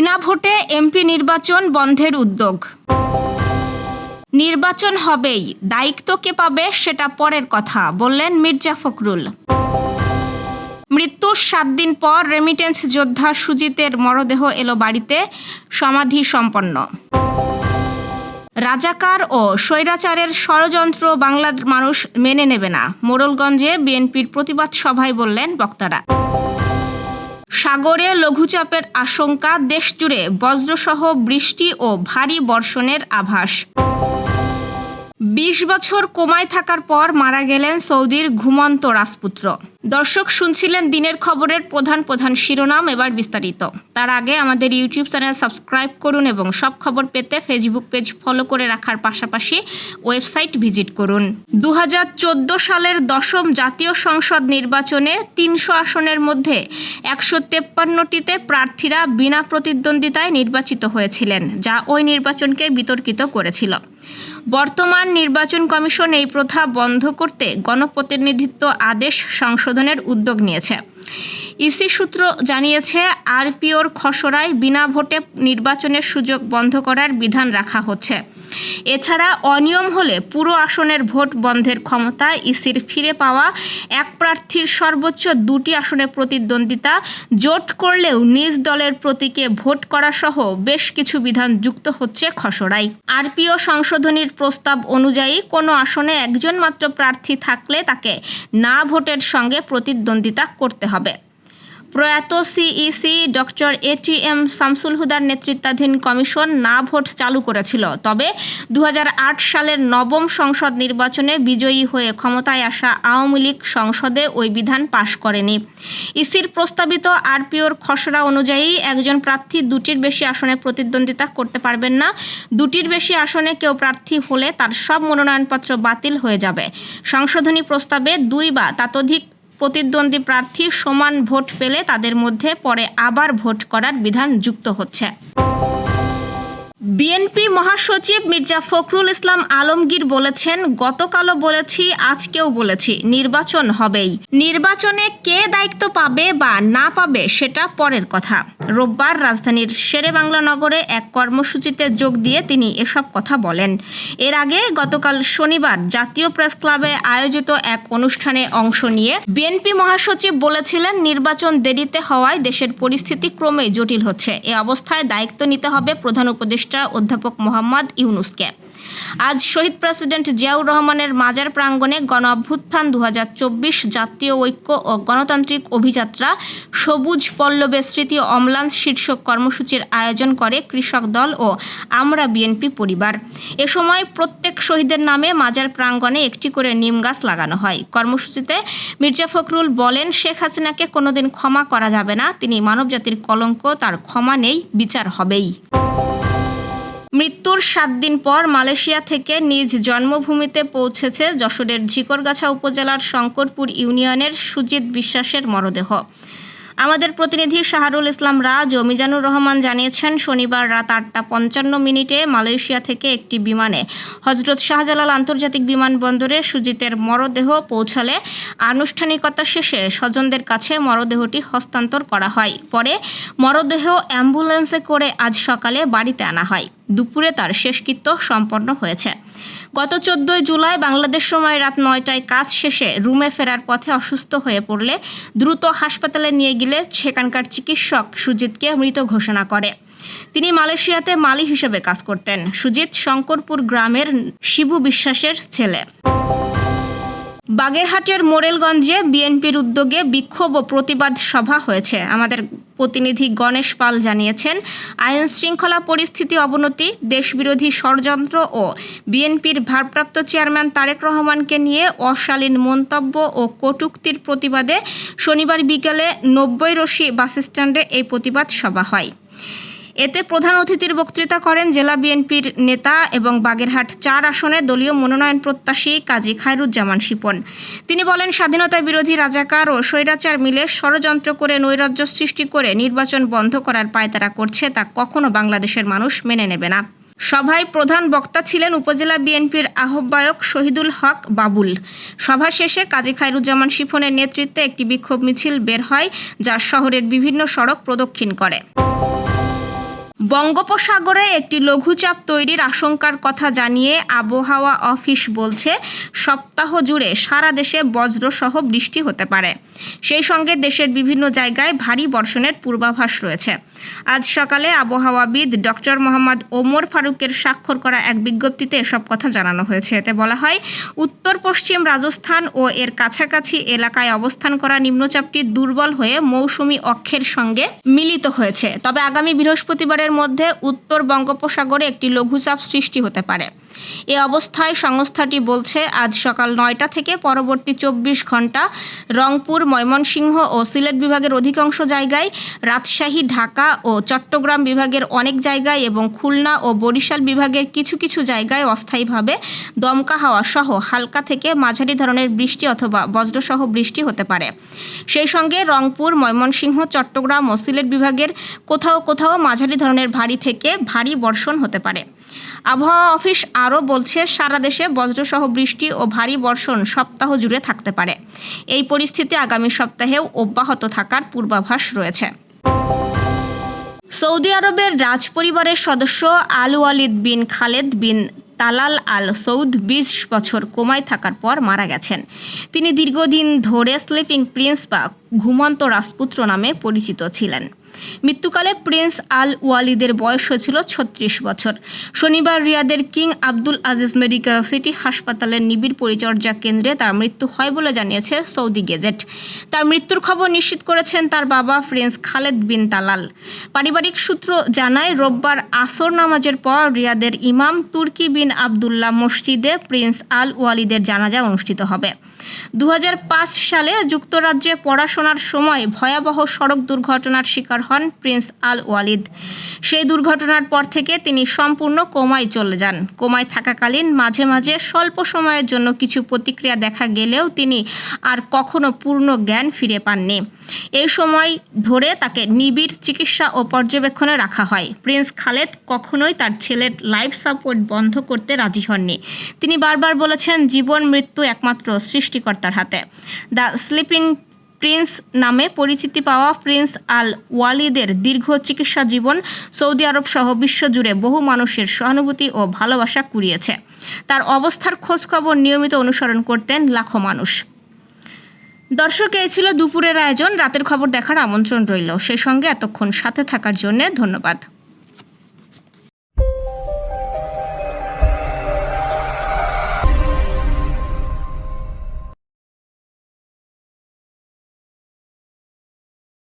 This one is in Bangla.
বিনা ভোটে এমপি নির্বাচন বন্ধের উদ্যোগ। নির্বাচন হবেই, দায়িত্ব কে পাবে সেটা পরের কথা, বললেন মির্জা ফখরুল। মৃত্যুর সাত দিন পর রেমিটেন্স যোদ্ধা সুজিতের মরদেহ এলো বাড়িতে, সমাধি সম্পন্ন। রাজাকার ও স্বৈরাচারের ষড়যন্ত্র বাংলার মানুষ মেনে নেবে না, মোড়লগঞ্জে বিএনপির প্রতিবাদ সভায় বললেন বক্তারা। সাগরে লঘুচাপের আশঙ্কা দেশজুড়ে বজ্রসহ বৃষ্টি ও ভারী বর্ষণের আভাস। বিশ বছর কোমায় থাকার পর মারা গেলেন সৌদির ঘুমন্ত রাজপুত্র। দর্শক শুনছিলেন দিনের খবরের প্রধান প্রধান শিরোনাম, এবার বিস্তারিত। তার আগে আমাদের ইউটিউব চ্যানেল সাবস্ক্রাইব করুন এবং সব খবর পেতে ফেসবুক পেজ ফলো করে রাখার পাশাপাশি ওয়েবসাইট ভিজিট করুন। দু হাজার চোদ্দ সালের দশম জাতীয় সংসদ নির্বাচনে তিনশো আসনের মধ্যে একশো তেপ্পান্নটিতে প্রার্থীরা বিনা প্রতিদ্বন্দ্বিতায় নির্বাচিত হয়েছিলেন, যা ওই নির্বাচনকে বিতর্কিত করেছিল। বর্তমান নির্বাচন কমিশন এই প্রথা বন্ধ করতে গণপ্রতিনিধিত্ব আদেশ সংশোধনের উদ্যোগ নিয়েছে। ইসি সূত্র জানিয়েছে, আরপিওর খসড়ায় বিনা ভোটে নির্বাচনের সুযোগ বন্ধ করার বিধান রাখা হচ্ছে। এছাড়া অনিয়ম হলে পুরো আসনের ভোট বন্ধের ক্ষমতা ইসির ফিরে পাওয়া এক প্রার্থীর সর্বোচ্চ দুটি আসনে প্রতিদ্বন্দ্বিতা, জোট করলেও নিজ দলের প্রতীকে ভোট করা সহ বেশ কিছু বিধান যুক্ত হচ্ছে খসড়ায় আরপিও সংশোধনীর প্রস্তাব অনুযায়ী কোনো আসনে একজন মাত্র প্রার্থী থাকলে তাকে না ভোটের সঙ্গে প্রতিদ্বন্দ্বিতা করতে হবে। প্রয়াত CEC doctor A T M Shamsul হুদার নেতৃত্বাধীন কমিশন না ভোট চালু করেছিল। তবে দু হাজার আট সালের নবম সংসদ নির্বাচনে বিজয়ী হয়ে ক্ষমতায় আসা আওয়ামী লীগ সংসদে ওই বিধান পাশ করেনি। ইসির প্রস্তাবিত আরপিওর খসড়া অনুযায়ী একজন প্রার্থী দুটির বেশি আসনে প্রতিদ্বন্দ্বিতা করতে পারবেন না। দুটির বেশি আসনে কেউ প্রার্থী হলে তার সব মনোনয়নপত্র বাতিল হয়ে যাবে। সংশোধনী প্রস্তাবে দুই বা ততোধিক প্রতিদ্বন্দ্বী প্রার্থী সমান ভোট পেলে তাদের মধ্যে পরে আবার ভোট করার বিধান যুক্ত হচ্ছে। বিএনপি মহাসচিব মির্জা ফখরুল ইসলাম আলমগীর বলেছেন, গতকালও বলেছি, আজকেও বলেছি, নির্বাচন হবেই। নির্বাচনে কে দায়িত্ব পাবে বা না পাবে সেটা পরের কথা। রোববার রাজধানীর শেরেবাংলা নগরে এক কর্মসূচিতে যোগ দিয়ে তিনি এসব কথা বলেন। এর আগে গতকাল শনিবার জাতীয় প্রেস ক্লাবে আয়োজিত এক অনুষ্ঠানে অংশ নিয়ে বিএনপি মহাসচিব বলেছিলেন, নির্বাচন দেরিতে হওয়ায় দেশের পরিস্থিতি ক্রমেই জটিল হচ্ছে। এ অবস্থায় দায়িত্ব নিতে হবে প্রধান উপদেষ্টা অধ্যাপক মোহাম্মদ ইউনুসকে। আজ শহীদ প্রেসিডেন্ট জিয়াউর রহমানের মাজার প্রাঙ্গণে গণ অভ্যুত্থান দু হাজার চব্বিশ জাতীয় ঐক্য ও গণতান্ত্রিক অভিযাত্রা সবুজ পল্লবে স্মৃতি অম্লান শীর্ষক কর্মসূচির আয়োজন করে কৃষক দল ও আমরা বিএনপি পরিবার। এ সময় প্রত্যেক শহীদের নামে মাজার প্রাঙ্গণে একটি করে নিম গাছ লাগানো হয়। কর্মসূচিতে মির্জা ফখরুল বলেন, শেখ হাসিনাকে কোনোদিন ক্ষমা করা যাবে না। তিনি মানবজাতির কলঙ্ক, তার ক্ষমা নেই, বিচার হবেই। মৃত্যুর সাত দিন পর মালয়েশিয়া থেকে নিজ জন্মভূমিতে পৌঁছেছে যশোরের ঝিকরগাছা উপজেলার শঙ্করপুর ইউনিয়নের সুজিত বিশ্বাসের মরদেহ। আমাদের প্রতিনিধি শাহরুল ইসলাম রাজ ও মিজানুর রহমান জানিয়েছেন, শনিবার রাত আটটা পঞ্চান্ন মিনিটে মালয়েশিয়া থেকে একটি বিমানে হজরত শাহজালাল আন্তর্জাতিক বিমানবন্দরে সুজিতের মরদেহ পৌঁছালে আনুষ্ঠানিকতা শেষে স্বজনদের কাছে মরদেহটি হস্তান্তর করা হয়। পরে মরদেহ অ্যাম্বুলেন্সে করে আজ সকালে বাড়িতে আনা হয়। দুপুরে তার শেষকৃত্য সম্পন্ন হয়েছে। গত চোদ্দই জুলাই বাংলাদেশ সময় রাত নয়টায় কাজ শেষে রুমে ফেরার পথে অসুস্থ হয়ে পড়লে দ্রুত হাসপাতালে নিয়ে গেলে সেখানকার চিকিৎসক সুজিতকে মৃত ঘোষণা করে। তিনি মালয়েশিয়াতে মালি হিসেবে কাজ করতেন। সুজিত শঙ্করপুর গ্রামের শিবু বিশ্বাসের ছেলে। বাগেরহাটের মোরেলগঞ্জে বিএনপির উদ্যোগে বিক্ষোভ ও প্রতিবাদ সভা হয়েছে। আমাদের প্রতিনিধি গণেশ পাল জানিয়েছেন, আইন শৃঙ্খলা পরিস্থিতি অবনতি, দেশবিরোধী ষড়যন্ত্র ও বিএনপির ভারপ্রাপ্ত চেয়ারম্যান তারেক রহমানকে নিয়ে অশালীন মন্তব্য ও কটূক্তির প্রতিবাদে শনিবার বিকেলে নব্বই রশি বাসস্ট্যান্ডে এই প্রতিবাদ সভা হয়। এতে প্রধান অতিথির বক্তৃতা করেন জেলা বিএনপির নেতা এবং বাগেরহাট চার আসনে দলীয় মনোনয়ন প্রত্যাশী কাজী খায়রুজ্জামান শিপন। তিনি বলেন, স্বাধীনতা বিরোধী রাজাকার ও স্বৈরাচার মিলে ষড়যন্ত্র করে নৈরাজ্য সৃষ্টি করে নির্বাচন বন্ধ করার পায়তারা করছে তা কখনো বাংলাদেশের মানুষ মেনে নেবে না। সভায় প্রধান বক্তা ছিলেন উপজেলা বিএনপির আহ্বায়ক শহীদুল হক বাবুল। সভা শেষে কাজী খায়রুজ্জামান শিফনের নেতৃত্বে একটি বিক্ষোভ মিছিল বের হয়, যা শহরের বিভিন্ন সড়ক প্রদক্ষিণ করে। বঙ্গোপসাগরে একটি লঘুচাপ তৈরির আশঙ্কার কথা জানিয়ে আবহাওয়া অফিস বলছে, সপ্তাহ জুড়ে সারা দেশে বজ্রসহ বৃষ্টি হতে পারে। সেই সঙ্গে দেশের বিভিন্ন জায়গায় ভারী বর্ষণের পূর্বাভাস রয়েছে। আজ সকালে আবহাওয়াবিদ ডক্টর মোহাম্মদ ওমর ফারুকের স্বাক্ষর করা এক বিজ্ঞপ্তিতে এসব কথা জানানো হয়েছে। এতে বলা হয়, উত্তর, পশ্চিম রাজস্থান ও এর কাছাকাছি এলাকায় অবস্থান করা নিম্নচাপটি দুর্বল হয়ে মৌসুমি অক্ষের সঙ্গে মিলিত হয়েছে। তবে আগামী বৃহস্পতিবারের মধ্যে উত্তর বঙ্গোপসাগরে একটি লঘুচাপ সৃষ্টি হতে পারে। এ অবস্থায় সংস্থাটি বলছে, আজ সকাল নয়টা থেকে পরবর্তী চব্বিশ ঘণ্টা রংপুর, ময়মনসিংহ ও সিলেট বিভাগের অধিকাংশ জায়গায়, রাজশাহী, ঢাকা ও চট্টগ্রাম বিভাগের অনেক জায়গায় এবং খুলনা ও বরিশাল বিভাগের কিছু কিছু জায়গায় অস্থায়ীভাবে দমকা হাওয়া সহ হালকা থেকে মাঝারি ধরনের বৃষ্টি অথবা বজ্রসহ বৃষ্টি হতে পারে। সেই সঙ্গে রংপুর, ময়মনসিংহ, চট্টগ্রাম ও সিলেট বিভাগের কোথাও কোথাও মাঝারি ধরনের ভারী থেকে ভারী বর্ষণ হতে পারে। আবহাওয়া অফিস আরও বলছে, সারা দেশে বজ্রসহ বৃষ্টি ও ভারী বর্ষণ সপ্তাহ জুড়ে থাকতে পারে। এই পরিস্থিতি আগামী সপ্তাহেও অব্যাহত থাকার পূর্বাভাস রয়েছে। সৌদি আরবের রাজ পরিবারের সদস্য Al Waleed bin Khaled bin Talal Al Saud বিশ বছর কোমায় থাকার পর মারা গেছেন। তিনি দীর্ঘদিন ধরে স্লিপিং প্রিন্স বা ঘুমন্ত রাজপুত্র নামে পরিচিত ছিলেন। মৃত্যুকালে প্রিন্স আল ওয়ালিদের বয়স হয়েছিল ছত্রিশ বছর। শনিবার রিয়াদের King Abdul Aziz Medical City হাসপাতালের নিবিড় পরিচর্যা কেন্দ্রে তার মৃত্যু হয় বলে জানিয়েছে সৌদি গেজেট। তার মৃত্যুর খবর নিশ্চিত করেছেন তার বাবা প্রিন্স খালেদ বিন তালাল। পারিবারিক সূত্র জানায়, রোববার আসর নামাজের পর রিয়াদের ইমাম তুর্কি বিন আবদুল্লাহ মসজিদে প্রিন্স আল ওয়ালিদের জানাজা অনুষ্ঠিত হবে। দু হাজার পাঁচ সালে যুক্তরাজ্যে পড়াশোনার সময় ভয়াবহ সড়ক দুর্ঘটনার শিকার হন প্রিন্স আল ওয়ালিদ। সেই দুর্ঘটনার পর থেকে তিনি সম্পূর্ণ কোমায় চলে যান। কোমায় থাকাকালীন মাঝে মাঝে স্বল্প সময়ের জন্য কিছু প্রতিক্রিয়া দেখা গেলেও তিনি আর কখনো পূর্ণ জ্ঞান ফিরে পাননি। এই সময় ধরে তাকে নিবিড় চিকিৎসা ও পর্যবেক্ষণে রাখা হয়। প্রিন্স খালেদ কখনোই তার ছেলের লাইফ সাপোর্ট বন্ধ করতে রাজি হননি। তিনি বারবার বলেছেন, জীবন, মৃত্যু একমাত্র সৃষ্টিকর্তার হাতে। দ্য স্লিপিং প্রিন্স নামে পরিচিতি পাওয়া প্রিন্স আল ওয়ালিদের দীর্ঘ চিকিৎসা জীবন সৌদি আরব সহ বিশ্বজুড়ে বহু মানুষের সহানুভূতি ও ভালোবাসা কুড়িয়েছে। তার অবস্থার খোঁজখবর নিয়মিত অনুসরণ করতেন লাখো মানুষ। দর্শক, এই ছিল দুপুরের আয়োজন। রাতের খবর দেখার আমন্ত্রণ রইল। সেই সঙ্গে এতক্ষণ সাথে থাকার জন্য ধন্যবাদ।